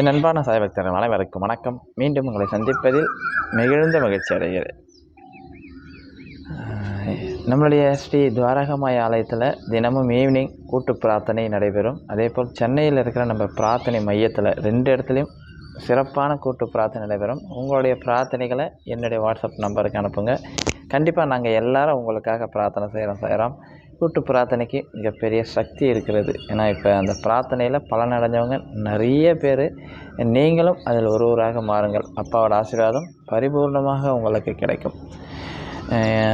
என் அன்பான சாய்பக்தர்கள் அனைவருக்கும் வணக்கம். மீண்டும் உங்களை சந்திப்பதில் மிகுந்த மகிழ்ச்சி அடைகிறேன். நம்மளுடைய ஸ்ரீ துவாரகமாய் ஆலயத்தில் தினமும் ஈவினிங் கூட்டு பிரார்த்தனை நடைபெறும். அதே போல் சென்னையில் இருக்கிற நம்ம பிரார்த்தனை மையத்தில் ரெண்டு இடத்துலையும் சிறப்பான கூட்டு பிரார்த்தனை நடைபெறும். உங்களுடைய பிரார்த்தனைகளை என்னுடைய வாட்ஸ்அப் நம்பருக்கு அனுப்புங்க. கண்டிப்பாக நாங்கள் எல்லாரும் உங்களுக்காக பிரார்த்தனை செய்கிறோம் செய்கிறோம் கூட்டு பிரார்த்தனைக்கு மிகப்பெரிய சக்தி இருக்கிறது. ஏன்னா இப்போ அந்த பிரார்த்தனையில் பலனடைஞ்சவங்க நிறைய பேர். நீங்களும் அதில் ஒருவராக மாறுங்கள். அப்பாவோட ஆசீர்வாதம் பரிபூர்ணமாக உங்களுக்கு கிடைக்கும்.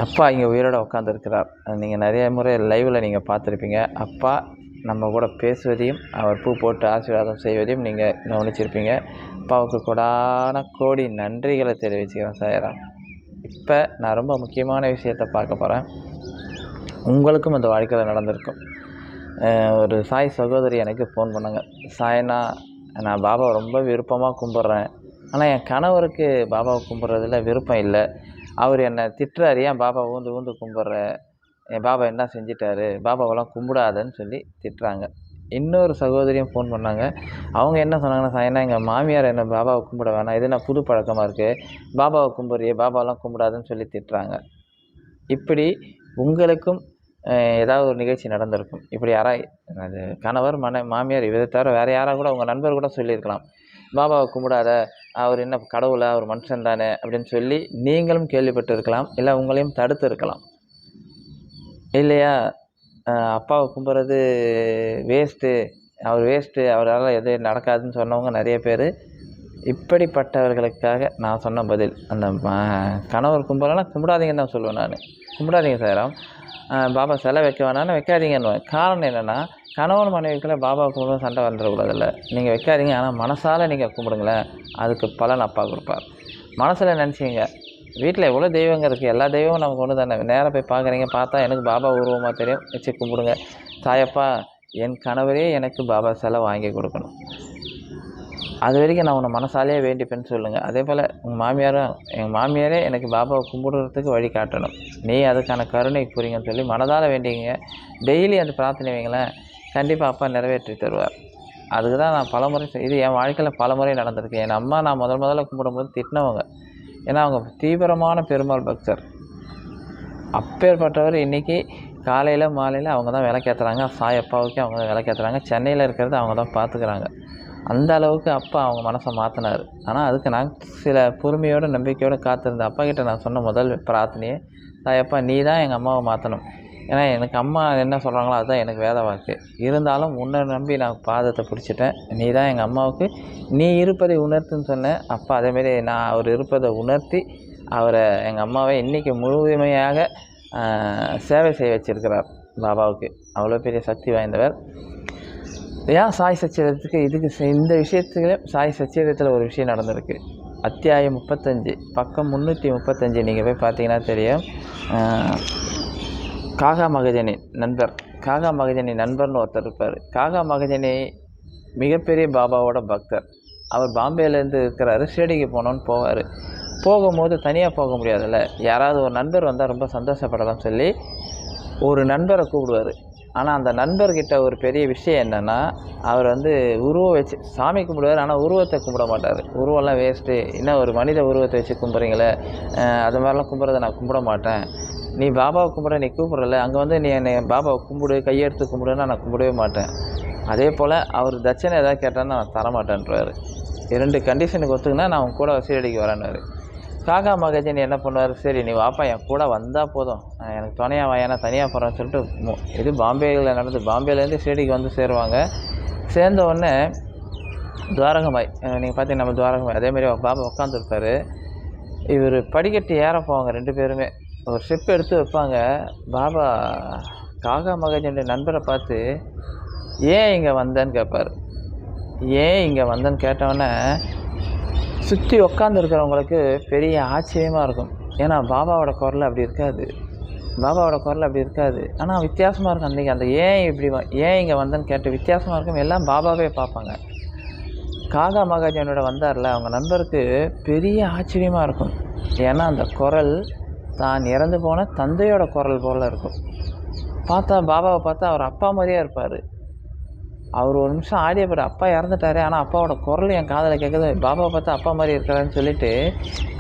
அப்பா இங்கே உயிரோட உட்காந்துருக்கிறார் நீங்கள் நிறைய முறை லைவில் நீங்கள் பார்த்துருப்பீங்க. அப்பா நம்ம கூட பேசுவதையும் அவர் பூ போட்டு ஆசீர்வாதம் செய்வதையும் நீங்கள் கவனிச்சிருப்பீங்க. அப்பாவுக்கு கொடான கோடி நன்றிகளை தெரிவிச்சுக்கிறேன் சாயரா. இப்போ நான் ரொம்ப முக்கியமான விஷயத்தை பார்க்க போகிறேன் உங்களுக்கும் இந்த வாழ்க்கையில் நடந்திருக்கும். ஒரு சாய் சகோதரி எனக்கு ஃபோன் பண்ணாங்க. சாய்னா நான் பாபாவை ரொம்ப விருப்பமாக கும்பிட்றேன். ஆனால் என் கணவருக்கு பாபாவை கும்பிட்றதுல விருப்பம் இல்லை. அவர் என்னை திட்டுறாரு ஏன் பாபா ஊந்து ஊந்து கும்பிட்ற? என் பாபா என்ன செஞ்சிட்டாரு? பாபாவெல்லாம் கும்பிடாதன்னு சொல்லி திட்டுறாங்க. இன்னொரு சகோதரியும் ஃபோன் பண்ணாங்க. அவங்க என்ன சொன்னாங்கன்னா சாயனா எங்கள் மாமியார் என்ன பாபாவை கும்பிட வேணாம். இது நான் புது பழக்கமாக இருக்குது பாபாவை கும்பிட்றியே பாபாவெல்லாம் கும்பிடாதுன்னு சொல்லி திட்டுறாங்க. இப்படி உங்களுக்கும் ஏதாவது ஒரு நிகழ்ச்சி நடந்திருக்கும். இப்படி யாரா அது கணவர் மன மாமியார் இதை தவிர வேறு யாராக கூட உங்கள் நண்பர் கூட சொல்லியிருக்கலாம். பாபாவை கும்பிடாத அவர் என்ன கடவுளா அவர் மனுஷன் தானே அப்படின்னு சொல்லி நீங்களும் கேள்விப்பட்டு இருக்கலாம் இல்லை உங்களையும் தடுத்து இருக்கலாம். இல்லையா? அப்பாவை கும்பிட்றது வேஸ்ட்டு அவர் வேஸ்ட்டு அவரால் எது நடக்காதுன்னு சொன்னவங்க நிறைய பேர். இப்படிப்பட்டவர்களுக்காக நான் சொன்ன பதில் அந்த கணவர் கும்பிடலாம் கும்பிடாதீங்கன்னு தான் சொல்லுவேன் நான். கும்பிடாதீங்க சார் பாபா சிலை வைக்க வேணாம்னு வைக்காதீங்கன்னு காரணம் என்னென்னா கணவன் மனைவிக்குள்ள பாபா கும்பிடும் சண்டை வந்துடக்கூடாதுல்ல நீங்கள் வைக்காதீங்க ஆனால் மனசால் நீங்கள் கும்பிடுங்களேன். அதுக்கு பலன் அப்பா கொடுப்பார். மனசில் நினச்சிங்க வீட்டில் எவ்வளோ தெய்வங்க இருக்குது எல்லா தெய்வமும் நமக்கு ஒன்று தானே. நேராக போய் பார்க்குறீங்க பார்த்தா எனக்கு பாபா உருவமாக தெரியும். வச்சு கும்பிடுங்க. தாயப்பா என் கணவரே எனக்கு பாபா சிலை வாங்கி கொடுக்கணும். அது வரைக்கும் நான் உன்னை மனசாலேயே வேண்டிப்பேன்னு சொல்லுங்கள் அதே போல் உங்கள் மாமியாரும் எங்கள் மாமியாரே எனக்கு பாபாவை கும்பிடுறதுக்கு வழி காட்டணும். நீ அதுக்கான கருணை புரியுங்கன்னு சொல்லி மனதால் வேண்டிங்க டெய்லி அந்த பிரார்த்தனை வைங்களேன். கண்டிப்பாக அப்பா நிறைவேற்றி தருவார். அதுக்கு தான் நான் பலமுறை இது என் வாழ்க்கையில் பலமுறை நடந்திருக்கு. என் அம்மா நான் முதல் முதல்ல கும்பிடும்போது திட்டினவங்க. ஏன்னா அவங்க தீவிரமான பெருமாள் பக்தர். அப்பேற்பட்டவர் இன்றைக்கி காலையில் மாலையில் அவங்க தான் விளக்கேற்றுறாங்க சாயப்பாவுக்கு அவங்க தான் விளக்கேற்றுறாங்க சென்னையில் இருக்கிறது அவங்க தான் பார்த்துக்கிறாங்க அந்த அளவுக்கு அப்பா அவங்க மனசை மாற்றினார் ஆனால் அதுக்கு நான் சில பொறுமையோட நம்பிக்கையோடு காத்திருந்தேன் அப்பா கிட்ட நான் சொன்ன முதல் பிரார்த்தனையே தாயப்பா நீ தான் எங்கள் அம்மாவை மாற்றணும் ஏன்னா எனக்கு அம்மா என்ன சொல்கிறாங்களோ அதுதான் எனக்கு வேத வாக்கு. இருந்தாலும் உன்னை நம்பி நான் பாதத்தை பிடிச்சிட்டேன். நீ தான் எங்கள் அம்மாவுக்கு நீ இருப்பதை உணர்த்துன்னு சொன்னேன் அப்பா அதேமாரி நான் அவர் இருப்பதை உணர்த்தி அவரை எங்கள் அம்மாவை இன்றைக்கி முழுமையாக சேவை செய்ய வச்சுருக்கிறார் பாபாவுக்கு. அவ்வளோ பெரிய சக்தி வாய்ந்தவர். ஏன் சாய் சச்சரிதத்துக்கு இதுக்கு இந்த விஷயத்துல சாய் சச்சரிதத்தில் ஒரு விஷயம் நடந்திருக்கு. அத்தியாயம் முப்பத்தஞ்சு பக்கம் முந்நூற்றி முப்பத்தஞ்சு நீங்கள் போய் பார்த்தீங்கன்னா தெரியும். காகா மகஜனி நண்பர். காகா மகஜனி நண்பர்னு ஒருத்தர் இருப்பார். காகா மகஜனி மிகப்பெரிய பாபாவோட பக்தர். அவர் பாம்பேலேருந்து இருக்கிறாரு ஷிரடிக்கு போனோன்னு போவார். போகும்போது தனியாக போக முடியாதுல்ல. யாராவது ஒரு நண்பர் வந்தால் ரொம்ப சந்தோஷப்படலாம்னு சொல்லி ஒரு நண்பரை கூப்பிடுவார். ஆனால் அந்த நண்பர்கிட்ட ஒரு பெரிய விஷயம் என்னென்னா அவர் வந்து உருவம் வச்சு சாமி கும்பிடுவார் ஆனால் உருவத்தை கும்பிட மாட்டார். உருவம்லாம் வேஸ்ட்டு என்ன ஒரு மனித உருவத்தை வச்சு கும்பிட்றீங்களே அது மாதிரிலாம் கும்பிட்றத நான் கும்பிட மாட்டேன். நீ பாபாவை கும்பிட நீ கூப்பிட்றல அங்கே வந்து நீ என்னை பாபாவை கும்பிடு கையெடுத்து கும்பிடுன்னா நான் கும்பிடவே மாட்டேன். அதே போல் அவர் தட்சணை ஏதாவது கேட்டான்னா நான் தரமாட்டேன்றார் இரண்டு கண்டிஷனுக்கு ஒத்துக்குன்னா நான் உன் கூட சீரடிக்கு வரேன்னாரு காகா மகஜன் என்ன பண்ணுவார்? சரி நீ வாப்பா என் கூட வந்தால் போதும். எனக்கு துணையாக வாயனா தனியாக போகிறேன்னு சொல்லிட்டு இது பாம்பேயில் நடந்து பாம்பேலேருந்து ஷிரடிக்கு வந்து சேருவாங்க. சேர்ந்த உடனே துவாரகமாய் நீங்கள் பார்த்தீங்கன்னா நம்ம துவாரகமாய் அதேமாதிரி பாபா உட்காந்துருப்பார் இவர் படிக்கட்டு ஏற போவாங்க ரெண்டு பேருமே. ஒரு ஸ்டெப் எடுத்து வைப்பாங்க. பாபா காகா மகஜனுடைய நண்பரை பார்த்து ஏன் இங்கே வந்தேன்னு கேட்பார் ஏன் இங்கே வந்தேன்னு கேட்டவொடனே சுற்றி உட்காந்துருக்கிறவங்களுக்கு பெரிய ஆச்சரியமாக இருக்கும். ஏன்னா பாபாவோட குரல் அப்படி இருக்காது. பாபாவோட குரல் அப்படி இருக்காது. ஆனால் வித்தியாசமாக இருக்கும் அன்றைக்கி அந்த ஏன் இப்படி ஏன் இங்கே வந்தேன்னு கேட்டு வித்தியாசமாக இருக்கும். எல்லாம் பாபாவே பார்ப்பாங்க. காகா மகாஜனோட வந்தார்ல அவங்க நண்பருக்கு பெரிய ஆச்சரியமாக இருக்கும். ஏன்னா அந்த குரல் தான் இறந்து போன தந்தையோட குரல் போல் இருக்கும். பார்த்தா பாபாவை பார்த்தா அவர் அப்பா மாதிரியே இருப்பார். அவர் ஒரு நிமிஷம் ஆடிய அப்பா இறந்துட்டாரு. ஆனால் அப்பாவோட குரல் என் காதில் கேட்குது பாபா பார்த்தா அப்பா மாதிரி இருக்கிறான்னு சொல்லிட்டு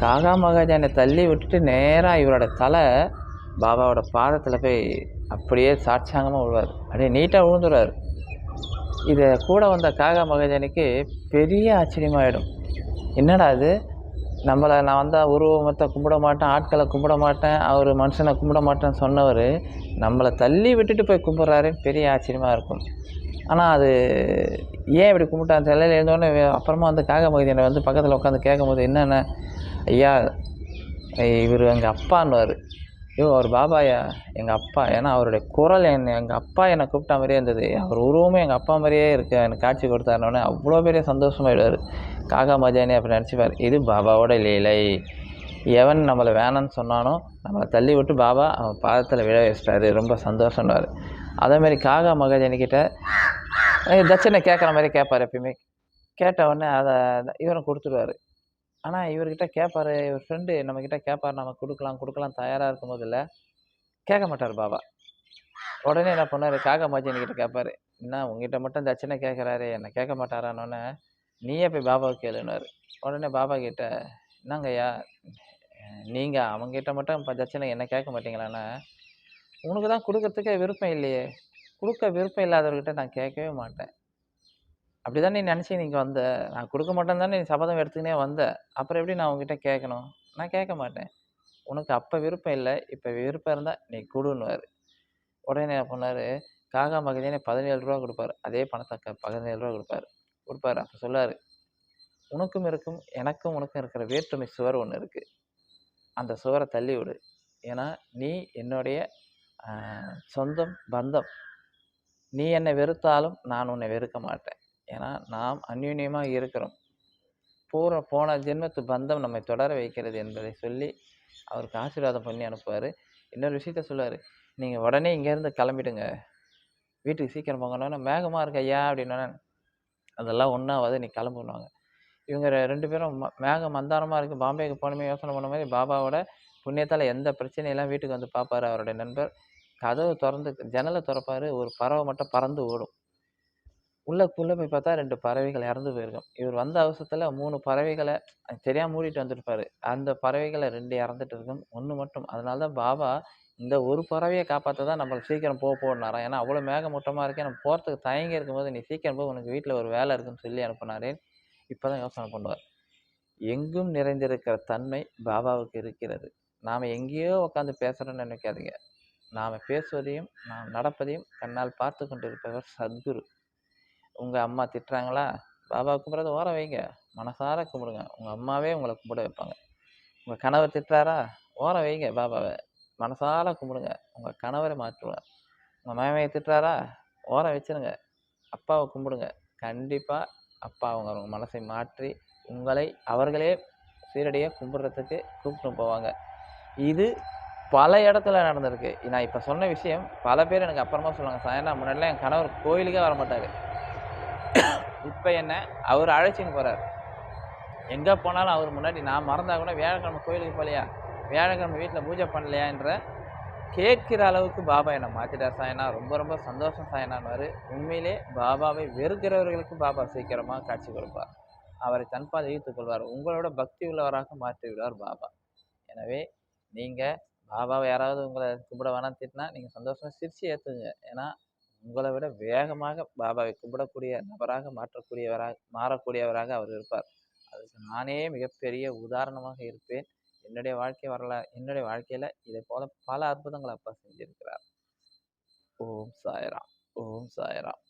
காகா மகாஜானை தள்ளி விட்டுட்டு நேராக இவரோட தலை பாபாவோட பாதத்தில் போய் அப்படியே சாட்சாங்கமாக விழுவார். அப்படியே நீட்டாக விழுந்துருவார். இதை கூட வந்த காகா மகாஜனுக்கு பெரிய ஆச்சரியமாகிடும் என்னடா அது நம்மளை நான் வந்தால் உருவமத்தை கும்பிட மாட்டேன் ஆட்களை கும்பிட மாட்டேன் அவர் மனுஷனை கும்பிட மாட்டேன்னு சொன்னவர் நம்மளை தள்ளி விட்டுட்டு போய் கும்பிட்றாருன்னு பெரிய ஆச்சரியமாக இருக்கும். ஆனால் அது ஏன் இப்படி கும்பிட்டான் சிலையில் இருந்தோடனே அப்புறமா வந்து காக மகிழ்ச்சியனை வந்து பக்கத்தில் உட்காந்து கேட்கும்போது என்னென்ன? ஐயா இவர் எங்கள் அப்பான்னுவார். ஐயோ அவர் பாபாயா? எங்கள் அப்பா. ஏன்னா அவருடைய குரல் என் எங்கள் அப்பா என்னை கூப்பிட்ட மாதிரியே இருந்தது. அவர் உருவமே எங்கள் அப்பா மாதிரியே இருக்கு. எனக்கு காட்சி கொடுத்தாருனோடனே அவ்வளோ பெரிய சந்தோஷமாயிடுவார். காகா மஜானி அப்படி நினச்சிப்பார். இது பாபாவோட லீலை. எவன் நம்மளை வேணான்னு சொன்னானோ நம்மளை தள்ளி விட்டு பாபா அவன் பாதத்தில் விழ வச்சிட்டாரு. ரொம்ப சந்தோஷம்னாரு அதேமாரி காகா மகாஜனிக்கிட்ட தட்சணை கேட்குற மாதிரி கேட்பார் எப்பயுமே. கேட்ட உடனே அதை இவரும் கொடுத்துருவாரு ஆனால் இவர்கிட்ட கேட்பார் இவர் ஃப்ரெண்டு நம்மக்கிட்ட கேட்பார் நம்ம கொடுக்கலாம் கொடுக்கலாம் தயாராக இருக்கும் போதில்ல கேட்க மாட்டார் பாபா. உடனே என்ன பண்ணார் காகா மஹஜ் என்கிட்ட கேட்பார் என்ன உங்ககிட்ட மட்டும் தட்சணை கேட்குறாரு என்னை கேட்க மாட்டாரானோடனே நீயே போய் பாபாவை கேளுனார் உடனே பாபா கிட்ட என்னங்கய்யா நீங்கள் அவங்ககிட்ட மட்டும் இப்போ தட்சணை என்ன கேட்க மாட்டீங்களான்னா உனக்கு தான் கொடுக்கறதுக்கே விருப்பம் இல்லையே. கொடுக்க விருப்பம் இல்லாதவர்கிட்ட நான் கேட்கவே மாட்டேன். அப்படி தான் நீ நினச்சி நீங்கள் வந்த? நான் கொடுக்க மாட்டேன் தானே நீ சபதம் எடுத்துக்கினே வந்த? அப்புறம் எப்படி நான் உங்ககிட்ட கேட்கணும்? நான் கேட்க மாட்டேன். உனக்கு அப்போ விருப்பம் இல்லை இப்போ விருப்பம் இருந்தால் நீ கொடுன்னுவார். உடனே என்ன பண்ணார்? காகா மகதினே பதினேழு ரூபா கொடுப்பாரு. அதே பணத்தை பதினேழு ரூபா கொடுப்பாரு. கொடுப்பாரு. அப்போ சொல்லார். உனக்கும் இருக்கும் எனக்கும் உனக்கும் இருக்கிற வேற்றுமை சுவர் ஒன்று இருக்குது அந்த சுவரை தள்ளி விடு. ஏன்னா நீ என்னுடைய சொந்தம் பந்தம். நீ என்னை வெறுத்தாலும் நான் உன்னை வெறுக்க மாட்டேன். ஏன்னா நாம் அந்யுன்யமாக இருக்கிறோம். பூர போன ஜென்மத்து பந்தம் நம்மை தொடர வைக்கிறது என்பதை சொல்லி அவருக்கு ஆசீர்வாதம் பண்ணி அனுப்புவார். இன்னொரு விஷயத்த சொல்லுவார். நீங்கள் உடனே இங்கேருந்து கிளம்பிடுங்க. வீட்டுக்கு சீக்கிரம் போங்கன்னா மேகமாக இருக்கு ஐயா அப்படின்னா அதெல்லாம் ஒன்றாவது நீ கிளம்புனாங்க இவங்க ரெண்டு பேரும் ம மேகம் மந்தாரமாக இருக்குது பாம்பேக்கு போகணுமே யோசனை பண்ண மாதிரி பாபாவோட புண்ணியத்தால் எந்த பிரச்சனையெல்லாம் வீட்டுக்கு வந்து பார்ப்பாரு அவருடைய நண்பர். கதவை திறந்து ஜன்னலை திறப்பாரு ஒரு பறவை மட்டும் பறந்து ஓடும். உள்ளக்குள்ளே போய் பார்த்தா ரெண்டு பறவைகள் இறந்து போயிருக்கும். இவர் வந்த அவசரத்தில் மூணு பறவைகளை தெரியாமல் மூடிட்டு வந்துருப்பார். அந்த பறவைகளை ரெண்டு இறந்துட்டு இருக்கும். ஒன்று மட்டும். அதனால தான் பாபா இந்த ஒரு பறவையை காப்பாற்ற தான் நம்மளை சீக்கிரம் போக போனாராம் ஏன்னா அவ்வளோ மேகமூட்டமாக இருக்கே. நம்ம போகிறதுக்கு தயங்கி இருக்கும்போது நீ சீக்கிரம் போய் உனக்கு வீட்டில் ஒரு வேலை இருக்குன்னு சொல்லி அனுப்புனாரேன் இப்போ தான் யோசனை பண்ணுவார். எங்கும் நிறைந்திருக்கிற தன்மை பாபாவுக்கு இருக்கிறது. நாம் எங்கேயோ உட்காந்து பேசுகிறோன்னு நினைக்காதீங்க. நாம் பேசுவதையும் நாம் நடப்பதையும் கண்ணால் பார்த்து கொண்டிருப்பவர் சத்குரு. உங்கள் அம்மா திட்டுறாங்களா? பாபா கும்பிட்றத ஓர வைங்க. மனசார கும்பிடுங்க. உங்கள் அம்மாவே உங்களை கும்பிட வைப்பாங்க. உங்கள் கணவர் திட்டுறாரா? ஓர வைங்க பாபாவை. மனசார கும்பிடுங்க. உங்கள் கணவரை மாற்றுவார் உங்கள் மாமையை திட்டுறாரா? ஓர வச்சிருங்க. அப்பாவை கும்பிடுங்க. கண்டிப்பாக அப்பா அவங்க மனசை மாற்றி உங்களை அவர்களே சீரடியாக கும்பிட்றதுக்கு கூப்பிட்டு போவாங்க. இது பல இடத்துல நடந்திருக்கு. நான் இப்போ சொன்ன விஷயம் பல பேர் எனக்கு அப்புறமா சொல்லுவாங்க சாயனா முன்னாடிலாம் என் கணவர் கோயிலுக்கே வர மாட்டார் இப்போ என்ன அவர் அழைச்சின்னு போகிறார் எங்கே போனாலும் அவர் முன்னாடி நான் மறந்தா கூட வியாழக்கிழமை கோயிலுக்கு போகலையா? வியாழக்கிழமை வீட்டில் பூஜை பண்ணலையான்ற கேட்கிற அளவுக்கு பாபா என்னை மாற்றிட்டார் சாயனா ரொம்ப ரொம்ப சந்தோஷம் சாயனான்னு உண்மையிலே பாபாவை வெறுக்கிறவர்களுக்கு பாபா சீக்கிரமாக காட்சி கொடுப்பார். அவரை தன்பால் ஈர்த்து கொள்வார். உங்களோட பக்தி உள்ளவராக மாற்றி விடுவார் பாபா. எனவே நீங்கள் பாபாவை யாராவது உங்களை கும்பிட வேணாம் திட்டினா நீங்கள் சந்தோஷமாக சிரித்து ஏற்றுங்க ஏன்னா உங்களை விட வேகமாக பாபாவை கும்பிடக்கூடிய நபராக மாற்றக்கூடியவராக மாறக்கூடியவராக அவர் இருப்பார். அதுக்கு நானே மிகப்பெரிய உதாரணமாக இருப்பேன். என்னுடைய வாழ்க்கை வரலாறு என்னுடைய வாழ்க்கையில் இதை போல பல அற்புதங்கள் அப்பா செஞ்சிருக்கிறார். ஓம் சாய்ராம் ஓம் சாய்ராம்.